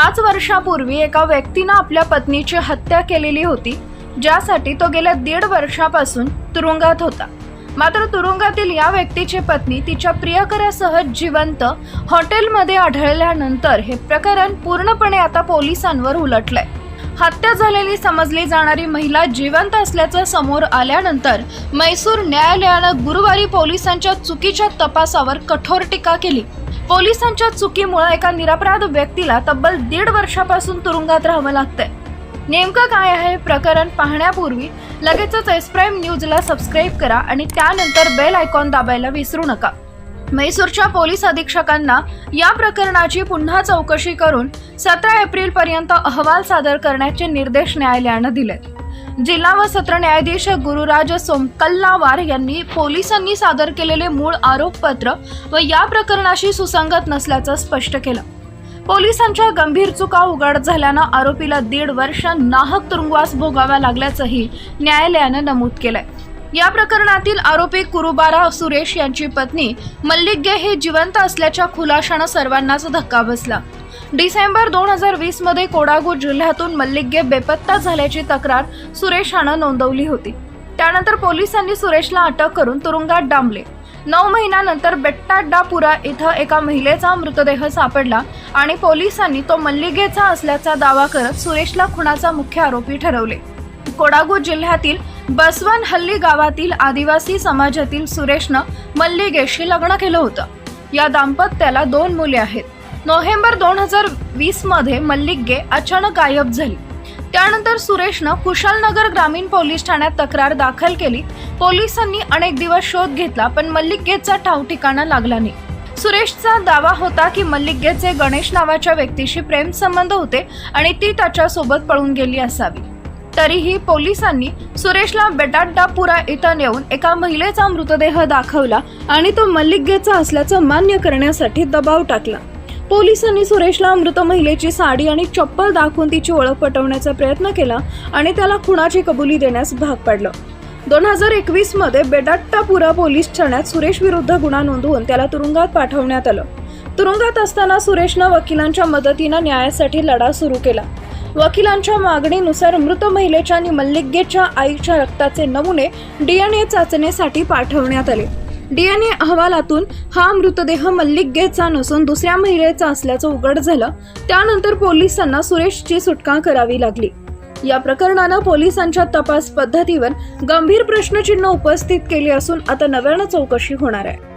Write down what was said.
पाच वर्षापूर्वी एका व्यक्तीनं आपल्या पत्नीची हत्या केलेली होती ज्यासाठी तो गेल्या दीड वर्षापासून तुरुंगात होता. मात्र तुरुंगातील या व्यक्तीची पत्नी तिच्या प्रियकरासह जिवंत हॉटेलमध्ये आढळल्यानंतर हे प्रकरण पूर्णपणे आता पोलिसांवर उलटलंय. हत्या झालेली समजली जाणारी महिला जिवंत असल्याचं समोर आल्यानंतर मैसूर न्यायालयानं गुरुवारी पोलिसांच्या चुकीच्या तपासावर कठोर टीका केली. पोलिसांच्या चुकीमुळे एका निरपराध व्यक्तीला तब्बल दीड वर्षापासून तुरुंगात राहावं लागतंय. नेमकं काय आहे प्रकरण पाहण्यापूर्वी लगेचच एस प्राईम न्यूजला सबस्क्राईब करा आणि त्यानंतर बेल आयकॉन दाबायला विसरू नका. म्हैसूरच्या पोलीस अधीक्षकांना या प्रकरणाची पुन्हा चौकशी करून सतरा एप्रिल पर्यंत अहवाल सादर करण्याचे निर्देश न्यायालयानं दिलेत. जिल्हा व सत्र न्यायाधीश गुरुराज सोमकल्लावार यांनी पोलिसांनी सादर केलेले मूळ आरोपपत्र व या प्रकरणाशी सुसंगत नसल्याचं स्पष्ट केलं. पोलिसांच्या गंभीर चुका उघड झाल्यानं आरोपीला दीड वर्ष नाहक तुरुंगवास भोगावा लागल्याचंही न्यायालयानं नमूद केलंय. या प्रकरणातील आरोपी कुरुबारा सुरेश यांची पत्नी मल्लिक हे जिवंत असल्याच्या खुलाशानं सर्वांनाच धक्का बसला. डिसेंबर दोन हजार वीसमध्ये कोडागू जिल्ह्यातून मल्लिक बेपत्ता झाल्याची तक्रार सुरेशानं नोंदवली होती. त्यानंतर पोलिसांनी सुरेशला अटक करून तुरुंगात डांबले. नऊ महिन्यानंतर बेट्टाड्डापुरा इथं एका महिलेचा मृतदेह सापडला आणि पोलिसांनी तो मल्लिगेचा असल्याचा दावा करत सुरेशला खुनाचा मुख्य आरोपी ठरवले. कोडागू जिल्ह्यातील बसवन हल्ली गावातील आदिवासी समाजातील सुरेशनं मल्लिगेशी लग्न केलं होतं. या दाम्पत्याला दोन मुले आहेत. नोव्हेंबर दोन हजार वीसमध्ये मल्लिक गे अचानक गायब झाली. त्यानंतर सुरेशनं कुशालनगर ग्रामीण पोलीस ठाण्यात तक्रार दाखल केली. पोलिसांनी अनेक दिवस शोध घेतला पण मल्लिक गेचा ठाव ठिकाणा लागला नाही. सुरेशचा दावा होता की मल्लिकगेचे गणेश नावाच्या व्यक्तीशी प्रेम संबंध होते आणि ती त्याच्यासोबत पळून गेली असावी. तरीही पोलिसांनी सुरेशला बेटाड्डापुरा इथं नेऊन एका महिलेचा मृतदेह दाखवला आणि तो मल्लिकगेचा असल्याचं मान्य करण्यासाठी दबाव टाकला. पोलिसांनी सुरेशला मृत महिलेची साडी आणि चप्पल दाखवून तिची ओळख पटवण्याचा प्रयत्न केला आणि त्याला खुणाची कबुली देण्यास भाग पाडलं. दोन हजार एकवीसमध्ये बेडाट्टापुरा पोलीस ठाण्यात सुरेश विरुद्ध गुन्हा नोंदवून त्याला तुरुंगात पाठवण्यात आलं. तुरुंगात असताना सुरेशनं वकिलांच्या मदतीनं न्यायासाठी लढा सुरू केला. वकिलांच्या मागणीनुसार मृत महिलेच्या आणि मल्लिकेच्या आईच्या रक्ताचे नमुने डीएनए चाचणीसाठी पाठवण्यात आले. डीएनए अहवालातून हा मृतदेह मल्लिक गेचा नसून दुसऱ्या महिलेचा असल्याचं उघड झालं. त्यानंतर पोलिसांना सुरेशची सुटका करावी लागली. या प्रकरणानं पोलिसांच्या तपास पद्धतीवर गंभीर प्रश्नचिन्ह उपस्थित केले असून आता नव्यानं चौकशी होणार आहे.